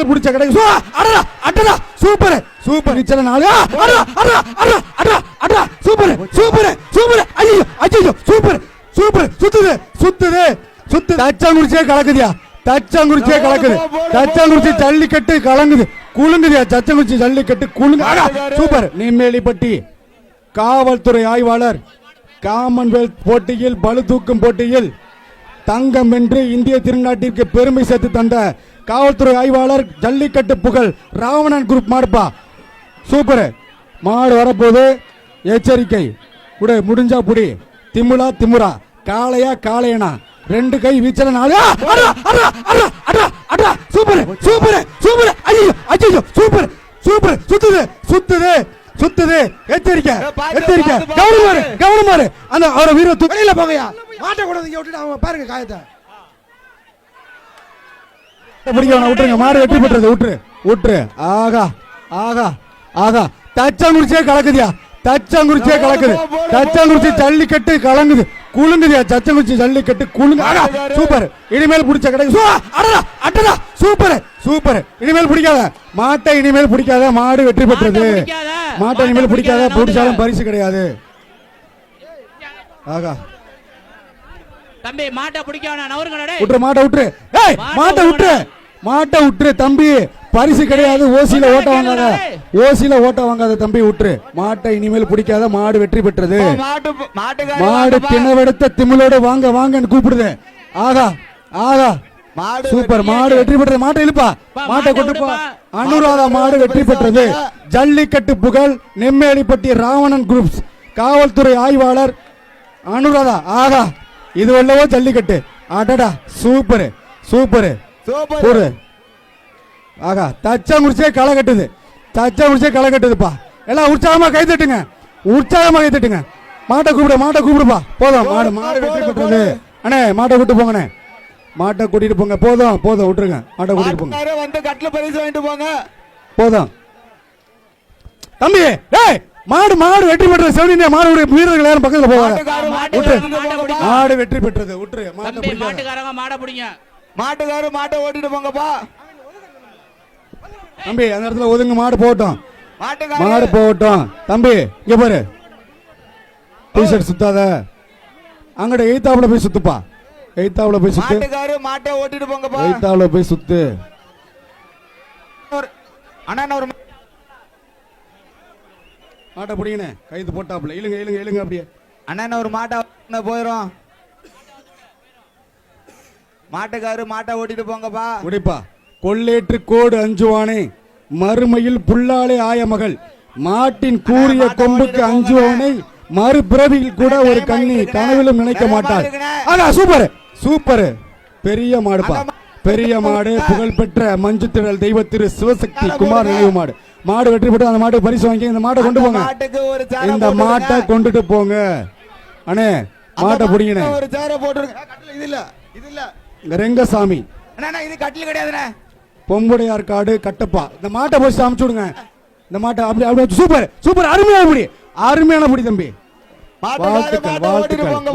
பிடிச்ச கடை சூ அடடா அடடா சூப்பர் சூப்பர். நிச்சல நாலு ஆ, அடடா அடடா அடடா அடடா அடடா சூப்பர் சூப்பர் சூப்பர். ஐயோ ஐயோ சூப்பர் சூப்பர். சுத்துது சுத்துது சுத்து தச்சாங்குறிச்சியே கலக்குதியா? தச்சாங்குறிச்சியே கலக்குது. தச்சாங்குறிச்சி ஜல்லிக்கட்டு கலங்குது. குலுங்குதியா? தச்சாங்குறிச்சி ஜல்லிக்கட்டு குலுங்கு. சூப்பர். நெம்மேலிப்பட்டி காவல்துறை ஆய்வாளர் காமன்வெல்த் போட்டியில் பளு தூக்கும் போட்டியில் தங்கம் வென்று இந்திய திருநாட்டிற்கு பெருமை சேர்த்து தந்த காவல்துறை ஆய்வாளர் ஜல்லிக்கட்டு புகழ் ராவணன் குரூப் மாடுப்பா. சூப்பர். மாடு வரப்போது எச்சரிக்கை. விடு முடிஞ்சா புடி. திமுலா திமுரா காளையா காளையனா. ரெண்டு கை வீச்சல நாலு. Super super super. ஐயோ ஐயோ சூப்பர் சூப்பர். சுத்துது சுத்துது சுத்துது. எச்சரிக்கை எச்சரிக்கை. கவனமாரு. கவனமாரு அந்த அவரை வீர வெளியில போங்கய்யா. மாட்டை கூட இங்க விட்டுட்டு அவங்க பாருங்க காயத்தை. பிடிக்க விட்டுருங்க. மாடு வெற்றி பெற்றது விட்டுரு. விட்டுரு. ஆகா. ஆகா. ஆகா. தச்சாங்குறிச்சியே கலக்குதியா. தச்சாங்குறிச்சியே கலக்குது. தச்சாங்குறிச்சி ஜல்லிக்கட்டு கலங்குது. குலுங்குதியா தச்சாங்குறிச்சி ஜல்லிக்கட்டு. குலுங்கு. ஆகா. சூப்பர். இனிமேல் பிடிச்ச கடை சூ அடடா அடடா. சூப்பர். சூப்பர். இனிமேல் பிடிக்காத. மாட்டை இனிமேல் பிடிக்காத. மாடு வெற்றி பெற்றது. மாட்டை இனிமேல் பிடிக்காத, பிடிச்சாலும் பரிசு கிடையாது. ஆகா. தம்பி மாட்டை பிடிக்காம நவருங்கடா விட்டுரு மாட்டை விட்டுரு. ஏய் மாட்டை விட்டுரு. மாட்டை விட்டுரு தம்பி. பரிசு கிடையாது ஓசில ஓட்ட வாங்காத. ஓசில ஓட்ட வாங்காத தம்பி விட்டுரு. மாட்டை இனிமேல் பிடிக்காத மாடு வெற்றி பெற்றது. மாடு திணவெடுத்த திமிழோட வாங்க வாங்கன்னு கூப்பிடுது. ஆகா ஆகா. மாடு சூப்பர் மாடு வெற்றி பெற்றது. மாட்டை இழுப்பா. மாட்டை விடுப்பா. அனுராதா மாடு வெற்றி பெற்றது. ஜல்லிக்கட்டு புகழ் நெம்மேலிப்பட்டி ராவணன் குரூப்ஸ் காவல்துறை ஆய்வாளர் அனுராதா. ஆகா. இது வல்லவோ ஜல்லிக்கட்டு. அடடா சூப்பர் சூப்பர் சூப்பர் ஆகா தச்சாங்குறிச்சியே களை கட்டுது. தச்சாங்குறிச்சியே களை கட்டுதுப்பா. எல்லாம் உற்சாகமா கை தட்டுங்க. உற்சாகமா கை தட்டுங்க. மாட்டை கூப்பிடு மாட்டை கூப்பிடுப்பா. போதும் மாடு மாடு வெற்றி பெற்றது. அண்ணே மாட்டை கூட்டு போங்கண்ணே. மாட்டை கூட்டிட்டு போங்க. போதும் போதும் விட்டுருங்க. மாட்டை கூட்டிட்டு போங்க. வந்து கட்டில பரிசு வாங்கிட்டு போங்க. போதும். தம்பி டேய் மாடு மாடு வெற்றி பெற்றது செவனியா மாடு வீரர்கள் யாரும் பக்கத்துல போவாங்க. மாடு வெற்றி பெற்றது பிடிக்காத. மாட்டுக்காரங்க மாடை பிடிங்க. மாட்டுக்கார மாட்டை ஓட்டிட்டு போங்கப்பா தம்பி அந்த இடத்துல ஒதுங்க மாடு போகட்டும். மாட்டுக்கார மாடு போகட்டும். தம்பி இங்க பாரு. டிஷர்ட் சுத்தாத. அங்கட எய்த்தாப்புல போய் சுத்துப்பா. எய்த்தாப்புல போய் சுத்து. மாட்டுக்காரு மாட்டை ஓட்டிட்டு போங்கப்பா எய்த்தாப்புல போய் சுத்து. அண்ணா ஒரு மாட்டை பிடிங்கண்ணே. கைது போட்டாப்புல. இழுங்க இழுங்க இழுங்க அப்படியே. அண்ணா ஒரு மாட்டை போயிரும். மாட்டுக்காரு மாட்டை ஓட்டிட்டு போங்கப்பா. முடிப்பா கொள்ளேற்று கோடு அஞ்சுவானே. மறுமையில் புல்லாலே ஆய மகள். மாட்டின் கூறிய கொம்புக்கு அஞ்சுவானை. மறுபிறவியில் கூட ஒரு கண்ணி கனவிலும் நினைக்க மாட்டாள் ஆனா சூப்பர். சூப்பர். பெரிய மாடுப்பா. பெரிய மாடு புகழ்பெற்ற மஞ்சு திரள் தெய்வ திரு சிவசக்தி குமார் நினைவு மாடு. மாடு வெற்றி பெற்று அந்த மாடு பரிசு வாங்கி இந்த மாட்டை கொண்டு போங்க. மாட்டுக்கு ஒரு சேர இந்த மாட்டை கொண்டுட்டு போங்க. அண்ணே மாட்டை பிடிங்கண்ணே. ஒரு சேர போட்டுருங்க. கட்டில இது இல்ல இது இல்ல. ரெங்கசாமி. அண்ணா அண்ணா, இது கட்டில் கிடையாதுண்ணே. பொம்புடையார் காடு கட்டப்பா. இந்த மாட்டை போய் அமுச்சு விடுங்க. இந்த மாட்டை அப்படி அப்படி சூப்பர் சூப்பர். அருமையான புடி அருமையான புடி தம்பி. வாழ்த்துக்கள் மாட்டை ஓட்டிட்டு வாழ்த்துக்கள். போங்க.